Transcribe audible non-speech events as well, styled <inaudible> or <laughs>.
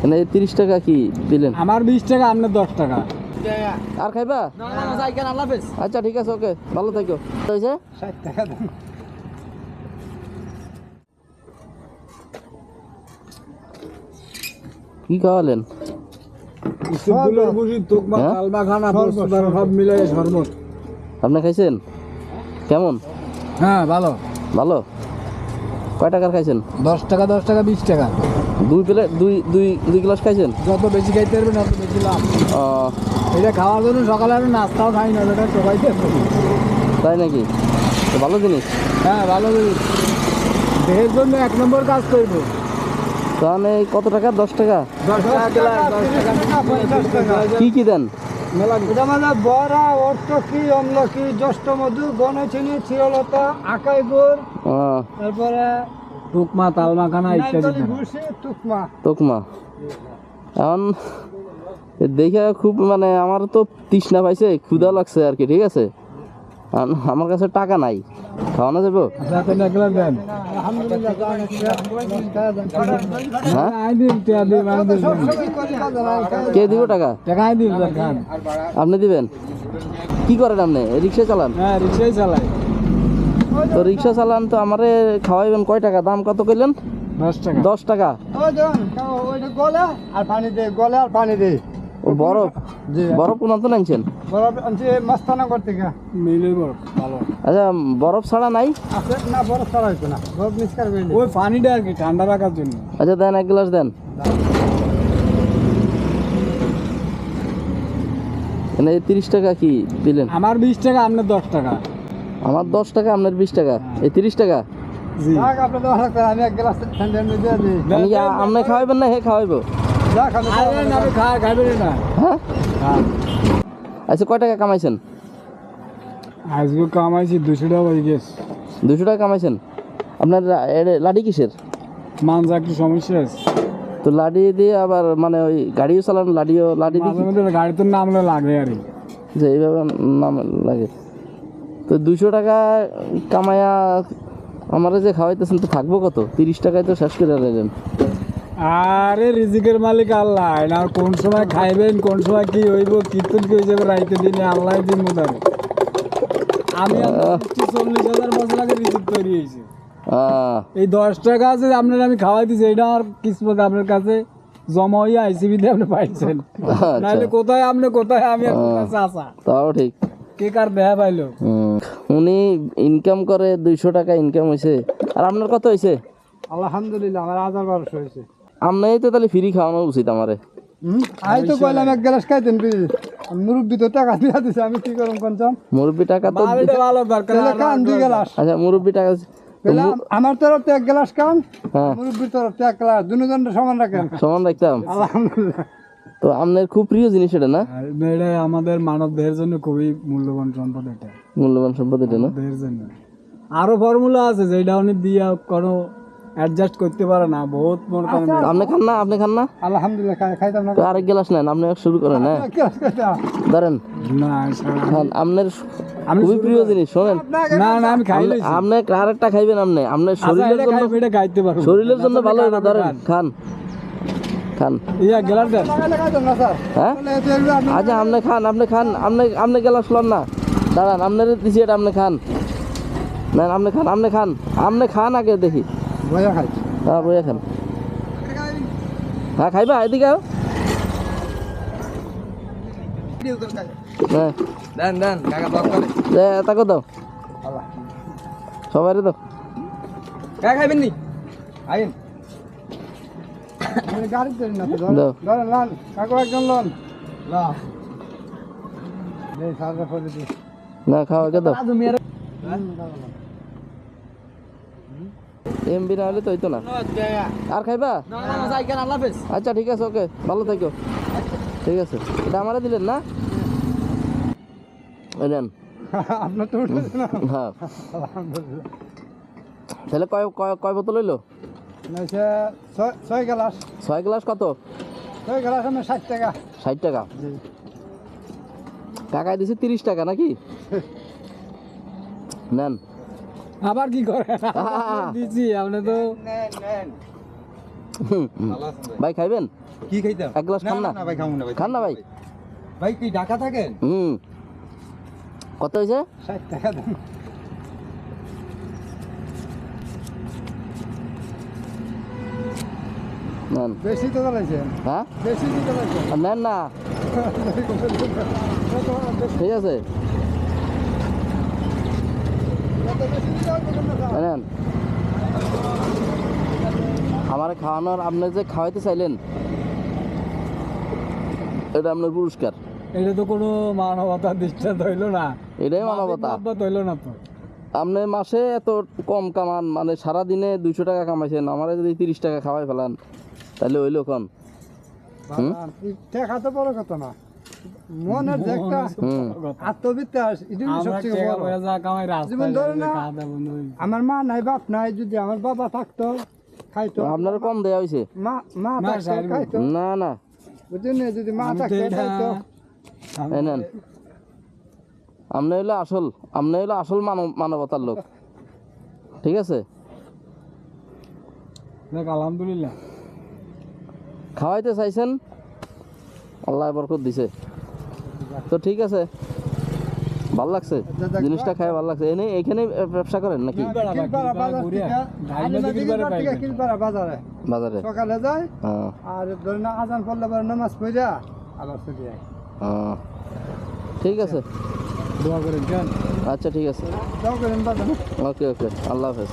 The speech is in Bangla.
মানে তিরিশ টাকা কি দিলেন? আমার বিশ টাকা আপনার দশ টাকা। আর খাইবা? আচ্ছা ঠিক আছে ওকে ভালো থাকো। হয়েছে ষাট টাকা দেন কি খাওয়ালেন? ইসুফগুলোর বুঝি তোকমা হ্যাঁ? কালমা খানা পোস্তদার সব মিলাই শরবত আপনি খাইছেন? কেমন? হ্যাঁ ভালো। ভালো? কয় টাকার খাইছেন? দশ টাকা দশ টাকা বিশ টাকা। দুই প্লেট দুই দুই দুই গ্লাস খাইছেন? যত বেশি খাইতে পারবেন তত বেশি লাভ। এটা খাওয়ার জন্য সকালে আর নাস্তাও খাই না ওটা সবাইতে তাই নাকি? ভালো জিনিস। হ্যাঁ ভালো জিনিস। দেহের জন্য এক নম্বর কাজ করব। তাহলে কত টাকা? দশ টাকা। কি কি দেন? মানে বড়া অর্থকি অম্লকি জ্যৈষ্ঠ মধু গণচিনি চিরলতা আকাই গুড় তারপরে টুকমা তালমাখানা ইত্যাদি টুকমা। এখন এ দেখে খুব মানে আমার তো তৃষ্ণা পাইছে ক্ষুধা লাগছে আর কি ঠিক আছে? আমার কাছে টাকা নাই খাওয়ানো যাব? যাতে হ্যাঁ? কে দিব টাকা? টাকা আই দিন খান আপনি দিবেন? কি করেন আপনি? রিক্সা চালান? হ্যাঁ রিক্সাই চালাই। তো রিক্সা চালান তো আমারে খাওয়াইবেন কয় টাকা? দাম কত কইলেন? দশ টাকা। দশ টাকা। আর পানি দে গলে আর পানি দে। ও বরফ? বরফ কোন তো নাইছেন বরফ আনছি মস্তানা করতে মিলে বরফ ভালো। আচ্ছা বরফ ছাড়া নাই? আছে? না বরফ ছাড়া হইতো না। বরফ মিক্স করবে ওই পানিটা আর কি ঠান্ডা রাখার জন্য। আচ্ছা দেন এক গ্লাস দেন। মানে তিরিশ টাকা কি দিলেন? আমার বিশ টাকা আপনার দশ টাকা। আমার দশ টাকা আপনার বিশ টাকা। এই তিরিশ টাকা? আপনি খাওয়াইবেন না হে খাওয়াইবো? না হ্যাঁ? আচ্ছা কয় টাকা কামাইছেন? আজকে কামাইছি দুশো টাকা গেছে। দুশো টাকা কামাইছেন? আপনার লা- এর লাডি কিসের? মানজা একটু সমস্যা আছে। তো লাডি দিয়ে আবার মানে ওই গাড়িও চালান লাডিও লাডি দিয়ে মধ্যে গাড়িতে নামলে লাগে আর কি। যে এইভাবে নাম লাগে। তো দুশো টাকা কামায়া আমারে যে খাওয়াইতেছেন তো থাকব কত? তিরিশ টাকায় তো শেষ করে দিলেন। আরে রিজিকের মালিক আল্লাহ আর কোন সময় খাইবেন কোন সময় কি হইব কীর্তন কি হয়ে যাবে রাইতে দিনে আল্লাহ দিন মোদারে আমি চল্লিশ হাজার বছর আগে রিজিক তৈরি হয়েছে। এই দশ টাকা আছে আপনার আমি খাওয়াই দিছি এটা আর কিসমত আপনার কাছে জমা হয়ে আইসিবি দিয়ে আপনি পাইছেন। নাহলে কোথায় আপনি কোথায় আমি আপনার কাছে আসা। তাও ঠিক। কে কার দেহা পাইলো। উনি ইনকাম করে দুইশো টাকা ইনকাম হয়েছে আর আপনার কত হয়েছে আলহামদুলিল্লাহ আমার হাজার বারোশো হয়েছে আপনি তো তাহলে ফ্রি খাওয়ানো উচিত আমারে। আমি তো কইলাম এক গ্লাস খাইতেন মুরব্বি তো টাকা দিয়া দিছে আমি কি মুরব্বী টাকা তো ভালো দরকার কান দুই গ্লাস। আচ্ছা মুরব্বী টাকা তো আমার তরফ থেকে এক গ্লাস কান হ্যাঁ। মুরব্বির তরফ থেকে এক গ্লাস। দুজন সমান রাখেন। সমান রাখতাম। আলহামদুলিল্লাহ। তো আপনার খুব প্রিয় জিনিস এটা না? এটা আমাদের মানব দেহের জন্য খুবই মূল্যবান সম্পদ এটা। মূল্যবান সম্পদ এটা না? দেহের জন্য। আরও ফর্মুলা আছে যেটা উনি দিয়া কোনো অ্যাডজাস্ট করতে পারে না বহুত মনে করেন তো আপনি খান না আপনি খান না? আলহামদুলিল্লাহ খাইতাম না আরেক গ্লাস নেন আপনি শুরু করেন হ্যাঁ? ধরেন। না খান আপনার খুবই প্রিয় জিনিস শোনেন। না না আমি খাই আপনি আরেকটা খাইবেন আপনি। আপনার আচ্ছা, শরীরের জন্য এটা খাইতে পারব। শরীরের জন্য ভালো ধরেন খান। খান? ইয়া হ্যাঁ? আচ্ছা আপনি খান আপনি খান আপনি আপনি গ্লাস লন না। দাঁড়ান আপনার দিছি এটা আপনি খান। না আপনি খান আপনি খান আপনি খান আগে দেখি। হ্যাঁ বইয়া খান। হ্যাঁ খাইবা এদিকে আও। হ্যাঁ। তাকে দাও। সবাই দাও। খাইবেন নি? আইন গাড়ি তো না ধরেন লন কাকু একজন লন লা। এই সাজা করে দি। না খাওয়া কে দাও। এমবি না হলে তো হইতো না। আর খাইবা? আচ্ছা ঠিক আছে ওকে ভালো থাকো। ঠিক আছে। এটা আমারে দিলেন না? এই <laughs> আপনার তো হ্যাঁ। তাহলে কয় কয় কয় বোতল হইল? ছয় ছয় গ্লাস। ছয় গ্লাস কত? ছয় গ্লাস আমি ষাট টাকা। ষাট টাকা। টাকায় দিছে তিরিশ টাকা নাকি? নেন। আবার কি করে? <laughs> দিছি আপনি তো <laughs> ভাই? খাইবেন? কি খাইতাম এক গ্লাস খান না? না? ভাই খাব না ভাই। খান না ভাই? ভাই কি ঢাকা থাকেন? হুম। কত হয়েছে ষাট টাকা নেন। বেশি তো চালাইছেন? হ্যাঁ? বেশি তো চালাইছেন? নেন না। ঠিক আছে। নেন। আমার খাওয়ানোর আপনি যে খাওয়াইতে চাইলেন এটা আপনার পুরস্কার। এটা তো কোনো মানবতার দৃষ্টান্ত হইল না। এটাই মানবতা। মানবতা হইল না তো। আপনি মাসে এত কম কামান মানে সারাদিনে দুইশো টাকা কামাইছেন আমারে যদি তিরিশ টাকা খাওয়াই ফেলান তাহলে? টাকা তো বড় কথা না। একটা সবচেয়ে বড়। আমার মা নাই বাপ নাই যদি আমার বাবা থাকতো খাইতো। আপনার কম দেয়া হয়েছে মা মা। খাইতো। না না। যদি মা থাকতো খাইতো। আপনি হইল আসল আপনি হইল আসল মানব মানবতার লোক। ঠিক আছে? আলহামদুলিল্লাহ। খাওয়াইতে চাইছেন আল্লাহ বরকত দিছে। তো ঠিক আছে ভালো লাগছে? জিনিসটা খাই ভালো লাগছে। এনে এখানে ব্যবসা করেন নাকি? বাজার সকালে যায় হ্যাঁ। আর ধরে না আজান পড়লে পরে নামাজ পড়া আবার চলে যায় হ্যাঁ। ঠিক আছে। দোয়া করেন আচ্ছা ঠিক আছে। যাও করেন ওকে ওকে। আল্লাহ হাফেজ।